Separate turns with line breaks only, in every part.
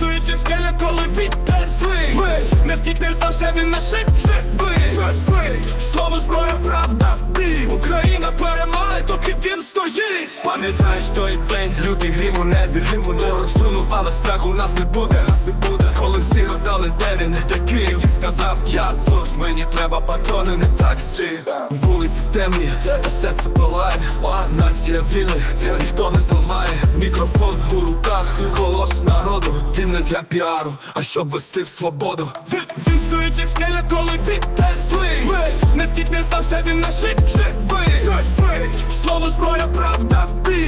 стоїть як скеля, коли вітер злий Ми не втікнеш, стався він наш живий. Живий. Слово зброя, правда, бій Україна перемагає, доки він стоїть. Пам'ятай, і день, лютий грім у небі Грім у небі. Сунув, але страху у нас не буде. Нас не буде. Коли всі гадали, де він, де Київ. Він сказав, я тут, мені треба патрони, не таксі Вулиці темні, та серце палає. Нація вільна, ніхто не зламає. Мікрофон у руках, для піару, а щоб вести в свободу. Він, він стоїть як скеля, коли вітер злий. Не втікне, стався він наші живий. Живий! Слово зброя, правда, бій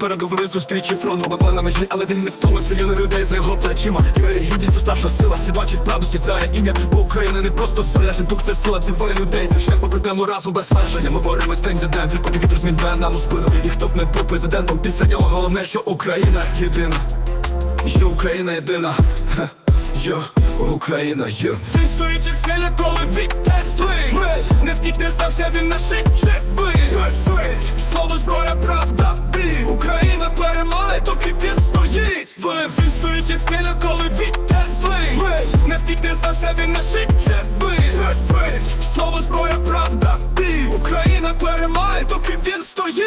Переговори зустрічі фронту баба на межі, але він не втомився. Мільйони людей за його плечима. Вірить гідність це старша сила, всі бачать правду, всі знає ім'я. Бо Україна не просто селяжний дух, це сила, це воля людей. Це шлях попритемо разом без фальшення Ми боремось день за день, поки вітер змінює нам у спину. І хто б не був президентом, після нього головне, що Україна єдина. Йо, Україна єдина. Йо, Україна, йо Він стоїть як скеля, коли вітер Ми не втікне, стався він наш живий Звучить сміло, коли вітер Не втік, не знався він на життєвий Слово зброя, правда, бій. Україна перемає, доки він стоїть.